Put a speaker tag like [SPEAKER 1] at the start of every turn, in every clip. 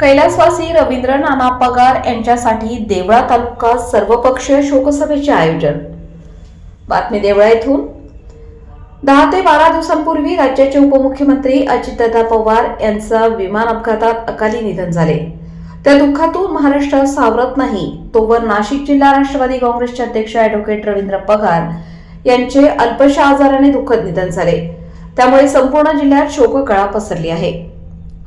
[SPEAKER 1] कैलासवासी रवींद्र नाना पगार यांच्यासाठी देवळा तालुका सर्वपक्षीय शोकसभेचे आयोजन. बातमी देवळा येथून. दहा ते बारा दिवसांपूर्वी राज्याचे उपमुख्यमंत्री अजितदादा पवार यांचा विमान अपघातात अकाली निधन झाले. त्या दुःखातून महाराष्ट्र सावरत नाही तोवर नाशिक जिल्हा राष्ट्रवादी काँग्रेसचे अध्यक्ष ॲडव्होकेट रवींद्र पगार यांचे अल्पशा आजाराने दुःखद निधन झाले. त्यामुळे संपूर्ण जिल्ह्यात शोककळा पसरली आहे.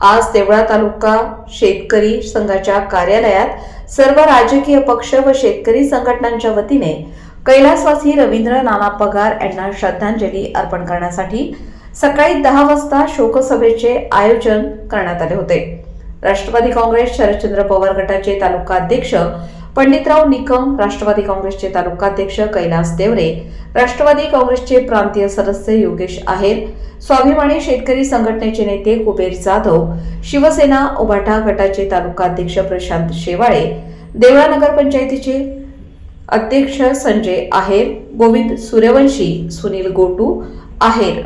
[SPEAKER 1] आज देवळा तालुका शेतकरी संघाच्या कार्यालयात सर्व राजकीय पक्ष व शेतकरी संघटनांच्या वतीने कैलासवासी रवींद्र नाना पगार यांना श्रद्धांजली अर्पण करण्यासाठी सकाळी दहा वाजता शोकसभेचे आयोजन करण्यात आले होते. राष्ट्रवादी काँग्रेस शरदचंद्र पवार गटाचे तालुका अध्यक्ष पंडितराव निकम राष्ट्रवादी काँग्रेसचे तालुकाध्यक्ष कैलास देवरे राष्ट्रवादी काँग्रेसचे प्रांतीय सदस्य योगेश आहेर स्वाभिमानी शेतकरी संघटनेचे नेते कुबेर जाधव शिवसेना उभाटा गटाचे तालुकाध्यक्ष प्रशांत शेवाळे देवळा नगरपंचायतीचे अध्यक्ष संजय आहेर गोविंद सूर्यवंशी सुनील गोटू आहेर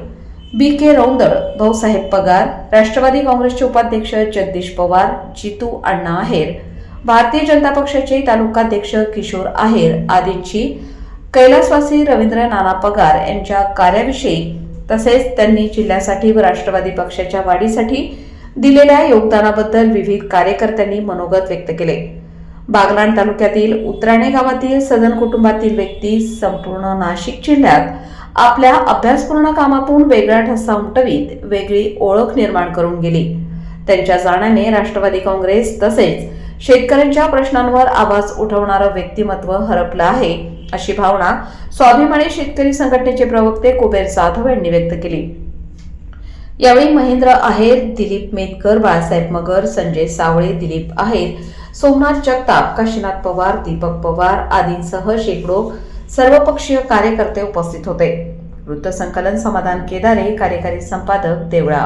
[SPEAKER 1] बी के रौंदळ भाऊसाहेब पगार राष्ट्रवादी काँग्रेसचे उपाध्यक्ष जगदीश पवार जितू अण्णा आहेर भारतीय जनता पक्षाचे तालुकाध्यक्ष किशोर आहेर आदींची कैलासवासी रवींद्र नाना पगार यांच्या कार्याविषयी तसेच त्यांनी जिल्ह्यासाठी व राष्ट्रवादी पक्षाच्या वाढीसाठी दिलेल्या योगदानाबद्दल विविध कार्यकर्त्यांनी मनोगत व्यक्त केले. बागलाण तालुक्यातील उत्राणे गावातील सदन कुटुंबातील व्यक्ती संपूर्ण नाशिक जिल्ह्यात आपल्या अभ्यासपूर्ण कामातून वेगळा ठसा उमटवीत वेगळी ओळख निर्माण करून गेली. त्यांच्या जाण्याने राष्ट्रवादी काँग्रेस तसेच शेतकऱ्यांच्या प्रश्नांवर आवाज उठवणारं व्यक्तिमत्व हरपलं आहे अशी भावना स्वाभिमानी शेतकरी संघटनेचे प्रवक्ते कुबेर जाधव यांनी व्यक्त केली. यावेळी महेंद्र आहेर दिलीप मेतकर बाळासाहेब मगर संजय सावळे दिलीप आहेर सोमनाथ जगताप काशीनाथ पवार दीपक पवार आदींसह शेकडो सर्वपक्षीय कार्यकर्ते उपस्थित होते. वृत्तसंकलन समाधान केदारे कार्यकारी संपादक देवळा